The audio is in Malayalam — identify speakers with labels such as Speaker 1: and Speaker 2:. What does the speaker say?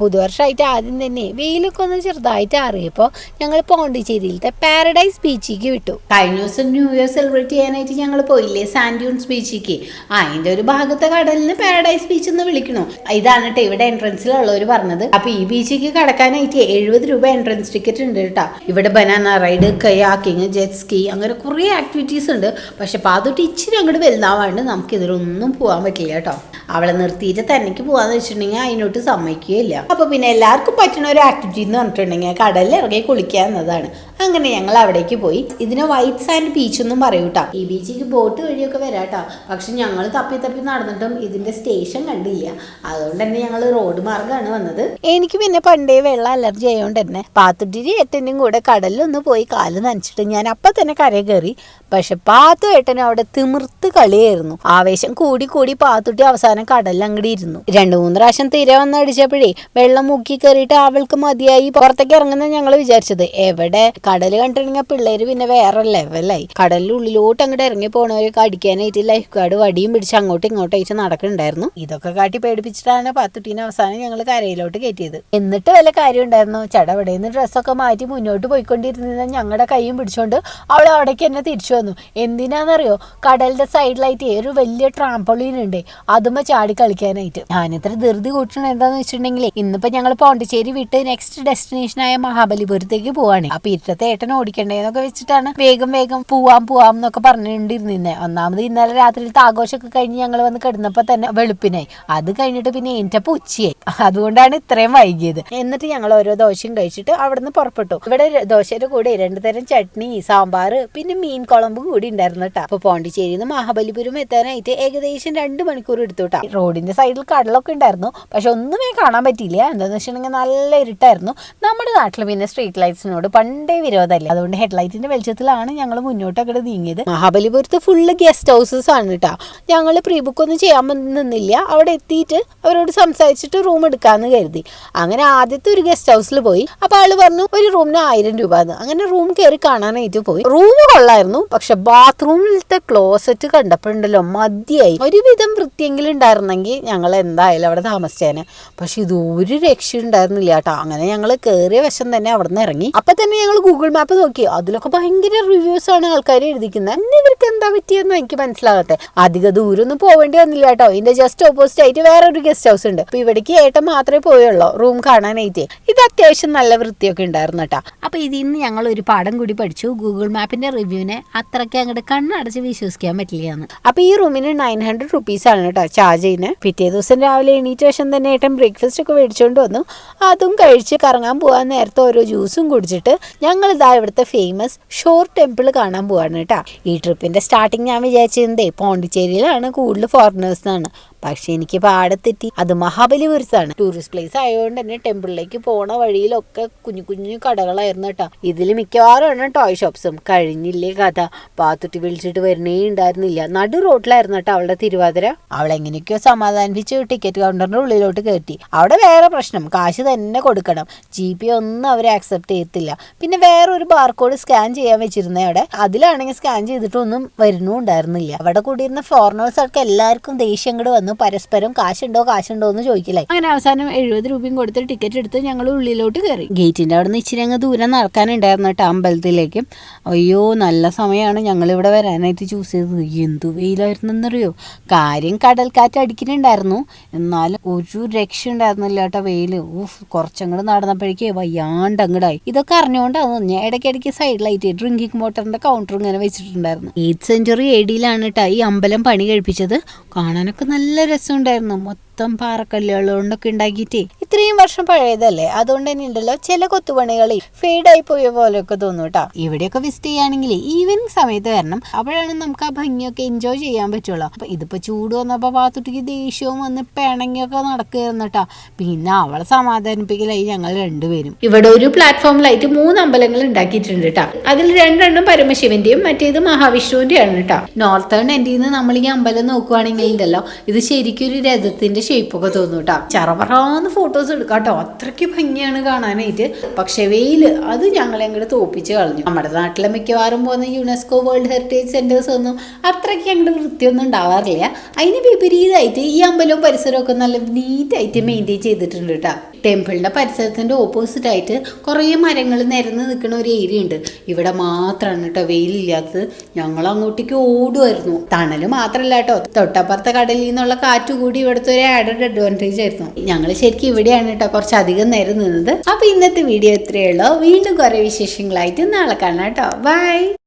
Speaker 1: പുതുവർഷമായിട്ട് ആദ്യം തന്നെ. വെയിലൊക്കെ ഒന്ന് ചെറുതായിട്ട് അറിയപ്പോൾ ഞങ്ങൾ പോണ്ടിച്ചേരിയിലത്തെ പാരഡൈസ് ബീച്ചിലേക്ക് വിട്ടു. കഴിഞ്ഞ ദിവസം ന്യൂ ഇയർ സെലിബ്രേറ്റ് ചെയ്യാനായിട്ട് ഞങ്ങൾ പോയില്ലേ? സാൻഡ്യൂൺസ് ബീച്ചിലേക്ക് ആ അതിന്റെ ഒരു ഭാഗത്തെ കടലിന് പാരഡൈസ് ബീച്ച് എന്ന് വിളിക്കണു. ഇതാണ് കേട്ടോ ഇവിടെ എൻട്രൻസിലുള്ളവർ പറഞ്ഞത്. അപ്പൊ ഈ ബീച്ചിലേക്ക് കടക്കാനായിട്ട് എഴുപത് രൂപ എൻട്രൻസ് ടിക്കറ്റ് ഉണ്ട് കേട്ടോ ഇവിടെ banana ride kayaking jet ski അങ്ങനെ കുറേ ആക്ടിവിറ്റീസ് ഉണ്ട്. പക്ഷെ പാതൊട്ട് ഇച്ചിരി അങ്ങോട്ട് വലുതാവാണ്ട് നമുക്ക് ഇതിലൊന്നും പോകാൻ പറ്റില്ല കേട്ടോ അവളെ നിർത്തിയിട്ട് തന്നെക്ക് പോകാന്ന് വെച്ചിട്ടുണ്ടെങ്കിൽ അതിനോട്ട് സമ്മതിക്കുകയില്ല. അപ്പൊ പിന്നെ എല്ലാവർക്കും പറ്റുന്ന ഒരു ആക്ടിവിറ്റി എന്ന് പറഞ്ഞിട്ടുണ്ടെങ്കിൽ കടലിൽ ഇറങ്ങി കുളിക്കുക എന്നതാണ് അങ്ങനെ ഞങ്ങൾ അവിടേക്ക് പോയി. ഇതിനെ വൈറ്റ് സാൻഡ് ബീച്ച് എന്നും പറയൂട്ടാ ഈ ബീച്ചിലേക്ക് ബോട്ട് വഴിയൊക്കെ വരാട്ടോ പക്ഷെ ഞങ്ങൾ തപ്പി തപ്പി നടന്നിട്ടും ഇതിന്റെ സ്റ്റേഷൻ കണ്ടില്ല. അതുകൊണ്ട് തന്നെ ഞങ്ങൾ റോഡ് മാർഗമാണ് വന്നത്. എനിക്ക് പിന്നെ പണ്ടേ വെള്ളം അലർജി ആയതുകൊണ്ട് തന്നെ പാത്തുട്ടിരി ഏട്ടനും കൂടെ കടലിലൊന്ന് പോയി കാൽ നനച്ചിട്ട് ഞാൻ അപ്പൊ തന്നെ കരയിൽ കയറി. പക്ഷെ പാത്തു ഏട്ടനും അവിടെ തിമിർത്ത് കളിയായിരുന്നു. ആവേശം കൂടി കൂടി പാത്തുട്ടി അവസാനം കടലിൽ അങ്ങോട്ട് ഇരുന്നു. രണ്ടു മൂന്ന് പ്രാവശ്യം തിര വന്നടിച്ചപ്പോഴേ വെള്ളം മുക്കി കയറിയിട്ട് അവൾക്ക് മതിയായി പുറത്തേക്ക് ഇറങ്ങുന്ന ഞങ്ങൾ വിചാരിച്ചത്. എവിടെ കടൽ കണ്ടിട്ടുണ്ടെങ്കിൽ പിള്ളേര് പിന്നെ വേറെ ലെവലായി കടലിന്റെ ഉള്ളിലോട്ട് അങ്ങോട്ട് ഇറങ്ങി പോണവരൊക്കെ അടിക്കാനായിട്ട് ലൈഫ് ഗാർഡ് വടിയും പിടിച്ച് അങ്ങോട്ടും ഇങ്ങോട്ടും അയച്ച് നടക്കുന്നുണ്ടായിരുന്നു ഇതൊക്കെ കാട്ടി പേടിപ്പിച്ചിട്ടാണ് പാത്തുട്ടീനെ അവസാനം ഞങ്ങൾ കരയിലോട്ട് കയറ്റിയത്. എന്നിട്ട് വല്ല കാര്യം ഉണ്ടായിരുന്നു? ചടവടയിൽ ഡ്രസ്സൊക്കെ മാറ്റി മുന്നോട്ട് പോയിക്കൊണ്ടിരുന്ന ഞങ്ങളുടെ കൈയും പിടിച്ചോണ്ട് അവൾ അവിടേക്ക് എന്നെ തിരിച്ചു വന്നു. എന്തിനാണെന്നറിയോ കടലിന്റെ സൈഡിലായിട്ട് ഒരു വലിയ ട്രാംപോളീൻ ഉണ്ട് അതുമ്മ ചാടി കളിക്കാനായിട്ട്. ഞാനിത്ര ധൃതി കൂട്ടണം എന്താന്ന് വെച്ചിട്ടുണ്ടെങ്കിൽ ഇന്നിപ്പോ ഞങ്ങൾ പോണ്ടിച്ചേരി വിട്ട് നെക്സ്റ്റ് ഡെസ്റ്റിനേഷൻ ആയ മഹാബലിപുരത്തേക്ക് പോവാണ്. അപ്പൊ ഇരുട്ടത്തെ ഏട്ടൻ ഓടിക്കണ്ടേ എന്നൊക്കെ വെച്ചിട്ടാണ് വേഗം വേഗം പോവാം പോവാം എന്നൊക്കെ പറഞ്ഞിട്ടുണ്ടിരുന്നേ ഒന്നാമത് ഇന്നലെ രാത്രിയിലത്തെ ആഘോഷമൊക്കെ കഴിഞ്ഞ് ഞങ്ങൾ വന്ന് കിടന്നപ്പോ തന്നെ വെളുപ്പിനായി. അത് കഴിഞ്ഞിട്ട് പിന്നെ എന്റെ ഉച്ചയായി അതുകൊണ്ടാണ് ഇത്രയും വൈകിയത്. എന്നിട്ട് ഞങ്ങൾ ഓരോ ദോശയും കഴിച്ചിട്ട് അവിടുന്ന് പുറപ്പെട്ടു. ഇവിടെ ദോശയുടെ കൂടെ രണ്ടു തരം ചട്നി സാമ്പാർ പിന്നെ മീൻ കുളമ്പ് കൂടി ഉണ്ടായിരുന്നു കേട്ടോ. അപ്പൊ പോണ്ടിച്ചേരിയിൽ നിന്ന് മഹാബലിപുരം എത്താനായിട്ട് ഏകദേശം രണ്ട് മണിക്കൂർ എടുത്തു കേട്ടോ. റോഡിന്റെ സൈഡിൽ കടലൊക്കെ ഉണ്ടായിരുന്നു. പക്ഷെ ഒന്നുമേ കാണാൻ പറ്റിയില്ല. എന്താണെന്ന് വെച്ചിട്ടുണ്ടെങ്കിൽ നല്ല ഇരുട്ടായിരുന്നു. നമ്മുടെ നാട്ടിൽ പിന്നെ സ്ട്രീറ്റ് ലൈറ്റ്സിനോട് പണ്ടേ വിരോധമല്ല? അതുകൊണ്ട് ഹെഡ്ലൈറ്റിന്റെ വെളിച്ചത്തിലാണ് ഞങ്ങൾ മുന്നോട്ട് അങ്ങനെ നീങ്ങിയത്. മഹാബലിപുരത്ത് ഫുള്ള് ഗസ്റ്റ് ഹൗസസ് ആണ് കേട്ടോ ഞങ്ങൾ പ്രീ ബുക്ക് ഒന്നും ചെയ്യാൻ നിന്നില്ല. അവിടെ എത്തിയിട്ട് അവരോട് സംസാരിച്ചിട്ട് റൂം എടുക്കാന്ന് കരുതി. അങ്ങനെ ആദ്യത്തെ ഒരു ഗസ്റ്റ് ഹൗസിൽ പോയി. അപ്പൊ ആൾ പറഞ്ഞു ഒരു റൂമിന് ആയിരം രൂപ എന്ന് അങ്ങനെ റൂം കയറി കാണാനായിട്ട് പോയി. റൂം കൊള്ളായിരുന്നു. പക്ഷെ ബാത്റൂമിലത്തെ ക്ലോസറ്റ് കണ്ടപ്പോഴുണ്ടല്ലോ മതിയായി. ഒരുവിധം വൃത്തിയെങ്കിലും ഉണ്ടായിരുന്നെങ്കിൽ ഞങ്ങൾ എന്തായാലും അവിടെ താമസിച്ചേനെ. പക്ഷെ ഇത് ഒരു രക്ഷ ഉണ്ടായിരുന്നില്ല കേട്ടോ അങ്ങനെ ഞങ്ങൾ കയറിയ വശം തന്നെ അവിടെ നിന്ന് ഇറങ്ങി. അപ്പൊ തന്നെ ഞങ്ങൾ ഗൂഗിൾ മാപ്പ് നോക്കി. അതിലൊക്കെ ഭയങ്കര റിവ്യൂസ് ആണ് ആൾക്കാർ എഴുതിക്കുന്നത്. എന്നെ ഇവർക്ക് എന്താ പറ്റിയെന്ന് എനിക്ക് മനസ്സിലാകട്ടെ. അധിക ദൂരമൊന്നും പോവേണ്ടി വന്നില്ല കേട്ടോ. ഇതിന്റെ ജസ്റ്റ് ഓപ്പോസിറ്റ് ആയിട്ട് വേറെ ഒരു ഗസ്റ്റ് ഹൗസ് ഉണ്ട്. അപ്പൊ ഇവിടേക്ക് ഏട്ടൻ മാത്രമേ പോയുള്ളൂ. റൂം കാണാനായിട്ട്. ഇത് അത്യാവശ്യം നല്ല വൃത്തിയൊക്കെ ഉണ്ടായിരുന്നു കേട്ടോ. അപ്പൊ ഇതിൽ നിന്ന് ഞങ്ങൾ ഒരു പാഠം കൂടി പഠിച്ചു. ഗൂഗിൾ മാപ്പിന്റെ റിവ്യൂവിനെ അത്രയ്ക്ക് അങ്ങോട്ട് കണ്ണടച്ച് വിശ്വസിക്കാൻ പറ്റില്ല അപ്പൊ ഈ റൂമിന് നയൻ ഹൺഡ്രഡ് റുപ്പീസ് ആണ് കേട്ടോ ചാർജ് ചെയ്യുന്നത് പിറ്റേ ദിവസം രാവിലെ എണീറ്റ ശേഷം തന്നെ ഏട്ടൻ ബ്രേക്ക്ഫാസ്റ്റ് ഒക്കെ മേടിച്ചുകൊണ്ട് വന്നു. അതും കഴിച്ച് കറങ്ങാൻ പോകാൻ നേരത്തെ ഓരോ ജ്യൂസും കുടിച്ചിട്ട് ഞങ്ങൾ ഇതാ ഇവിടുത്തെ ഫേമസ് ഷോർ ടെമ്പിൾ കാണാൻ പോവാണ് കേട്ടോ. ഈ ട്രിപ്പിന്റെ സ്റ്റാർട്ടിങ് ഞാൻ വിചാരിച്ചിരുന്നേ പോണ്ടിച്ചേരിയിലാണ് കൂടുതൽ ഫോറിനേഴ്സ് എന്നാണ് പക്ഷെ എനിക്ക് പാടത്തെറ്റി അത് മഹാബലി മഹാബലിപുരത്താണ്. ടൂറിസ്റ്റ് പ്ലേസ് ആയതുകൊണ്ട് തന്നെ ടെമ്പിളിലേക്ക് പോണ വഴിയിലൊക്കെ കുഞ്ഞു കുഞ്ഞു കടകളായിരുന്നു കേട്ടോ. ഇതിൽ മിക്കവാറും ടോയ് ഷോപ്സും കഴിഞ്ഞില്ലേ കഥ. പാത്തുട്ടി വിളിച്ചിട്ട് വരണേ ഉണ്ടായിരുന്നില്ല നടു റോഡിലായിരുന്നു കേട്ടോ അവളുടെ തിരുവാതിര. അവളെങ്ങനെയൊക്കെയോ സമാധാനിപ്പിച്ച് ടിക്കറ്റ് കൗണ്ടറിന്റെ ഉള്ളിലോട്ട് കയറ്റി. അവിടെ വേറെ പ്രശ്നം. കാശ് തന്നെ കൊടുക്കണം. ജി പി ഒന്നും അവർ ആക്സെപ്റ്റ് ചെയ്യത്തില്ല. പിന്നെ വേറെ ഒരു ബാർകോഡ് സ്കാൻ ചെയ്യാൻ വെച്ചിരുന്നേ അവിടെ. അതിലാണെങ്കിൽ സ്കാൻ ചെയ്തിട്ടൊന്നും വരുന്നും ഉണ്ടായിരുന്നില്ല അവിടെ കൂടിയിരുന്ന ഫോറിനേഴ്സ് ഒക്കെ എല്ലാവർക്കും ദേഷ്യം കൂടെ വന്നു. പരസ്പരം കാശുണ്ടോ കാശുണ്ടോ എന്ന് ചോദിക്കില്ലേ? അങ്ങനെ അവസാനം എഴുപത് രൂപയും കൊടുത്ത് ടിക്കറ്റ് എടുത്ത് ഞങ്ങൾ ഉള്ളിലോട്ട് കയറി. ഗേറ്റിന്റെ അവിടെ നിന്ന് ഇച്ചിരി അങ്ങ് ദൂരം നടക്കാനുണ്ടായിരുന്നു കേട്ടോ അമ്പലത്തിലേക്ക്. അയ്യോ നല്ല സമയമാണ് ഞങ്ങൾ ഇവിടെ വരാനായിട്ട് ചൂസ് ചെയ്തത്. എന്തു വെയിലായിരുന്നെന്നറിയോ? കാര്യം കടൽക്കാറ്റ് അടിക്കുന്നുണ്ടായിരുന്നു. എന്നാലും ഒരു രക്ഷ ഉണ്ടായിരുന്നില്ല കേട്ടോ വെയിൽ ഊഫ് കുറച്ചങ്ങോട്ട് നടന്നപ്പോഴേക്കേ വയ്യാണ്ട് അങ്ങടായി. ഇതൊക്കെ അറിഞ്ഞുകൊണ്ടാണ് ഞാൻ ഇടയ്ക്കിടയ്ക്ക് സൈഡിലായിട്ട് ഡ്രിങ്കിങ് വാട്ടറിന്റെ കൗണ്ടർ ഇങ്ങനെ വെച്ചിട്ടുണ്ടായിരുന്നു. എയ്ത്ത് സെഞ്ചുറി എ ഡിയിലാണ് കേട്ടോ ഈ അമ്പലം പണി കഴിപ്പിച്ചത്. കാണാനൊക്കെ നല്ല രസമുണ്ടായിരുന്നു. മൊത്തം പാറക്കല്ലുകൾ കൊണ്ടൊക്കെ ഉണ്ടാക്കിയിട്ടേ ഇത്രയും വർഷം പഴയതല്ലേ? അതുകൊണ്ട് തന്നെ ഉണ്ടല്ലോ ചില കൊത്തുപണികൾ ഫെയ്ഡായി പോയ പോലെയൊക്കെ തോന്നും കേട്ടോ ഇവിടെയൊക്കെ വിസിറ്റ് ചെയ്യുകയാണെങ്കിൽ ഈവനിങ് സമയത്ത് വരണം. അപ്പോഴാണ് നമുക്ക് ആ ഭംഗിയൊക്കെ എൻജോയ് ചെയ്യാൻ പറ്റുള്ളൂ. അപ്പൊ ഇതിപ്പോ ചൂട് വന്നപ്പോ പാത്തുട്ടിക്ക് ദേഷ്യവും വന്ന് പിണങ്ങിയൊക്കെ നടക്കുകയായിരുന്നു കേട്ടോ പിന്നെ അവളെ സമാധാനിപ്പിക്കലായി ഞങ്ങൾ രണ്ടുപേരും. ഇവിടെ ഒരു പ്ലാറ്റ്ഫോമിലായിട്ട് മൂന്ന് അമ്പലങ്ങൾ ഉണ്ടാക്കിയിട്ടുണ്ട് കേട്ടോ അതിൽ രണ്ടെണ്ണം പരമശിവന്റെയും മറ്റേത് മഹാവിഷ്ണുവിന്റെയാണ് കേട്ടോ നോർത്തേൺ എൻഡിൽ നിന്ന് നമ്മൾ ഈ അമ്പലം നോക്കുവാണെങ്കിൽ ഉണ്ടല്ലോ ഇത് ശരിക്കും ഒരു രഥത്തിന്റെ ഷേപ്പൊക്കെ തോന്നും കേട്ടോ ചറപറാന്ന് ഫോട്ടോസ് എടുക്കാം കേട്ടോ അത്രയ്ക്ക് ഭംഗിയാണ് കാണാനായിട്ട്. പക്ഷെ വെയിൽ അത് ഞങ്ങളെ അങ്ങോട്ട് തോപ്പിച്ച് കളഞ്ഞു. നമ്മുടെ നാട്ടിലെ മിക്കവാറും പോകുന്ന യുനെസ്കോ വേൾഡ് ഹെറിറ്റേജ് സെന്റേഴ്സ് ഒന്നും അത്രയ്ക്ക് അങ്ങോട്ട് വൃത്തിയൊന്നും ഉണ്ടാവാറില്ല. അതിന് വിപരീതമായിട്ട് ഈ അമ്പലവും പരിസരവും ഒക്കെ നല്ല നീറ്റായിട്ട് മെയിന്റെയിൻ ചെയ്തിട്ടുണ്ട് കേട്ടോ ടെമ്പിളിന്റെ പരിസരത്തിന്റെ ഓപ്പോസിറ്റ് ആയിട്ട് കുറേ മരങ്ങൾ നിരന്ന് നിൽക്കുന്ന ഒരു ഏരിയ ഉണ്ട്. ഇവിടെ മാത്രമാണ് കേട്ടോ വെയിലില്ലാത്തത്. ഞങ്ങൾ അങ്ങോട്ടേക്ക് ഓടുമായിരുന്നു തണൽ മാത്രമല്ല കേട്ടോ തൊട്ടപ്പുറത്തെ കടലിൽ നിന്നുള്ള കാറ്റ് കൂടി ഇവിടുത്തെ ഒരു ആഡഡ് അഡ്വാന്റേജ് ആയിരുന്നു. ഞങ്ങൾ ശരിക്കും ഇവിടെയാണ് കേട്ടോ കുറച്ചധികം നേരം നിന്നത്. അപ്പോൾ ഇന്നത്തെ വീഡിയോ ഇത്രയേ ഉള്ളൂ. വീണ്ടും കുറേ വിശേഷങ്ങളായിട്ട് നാളെ കാണാം കേട്ടോ ബൈ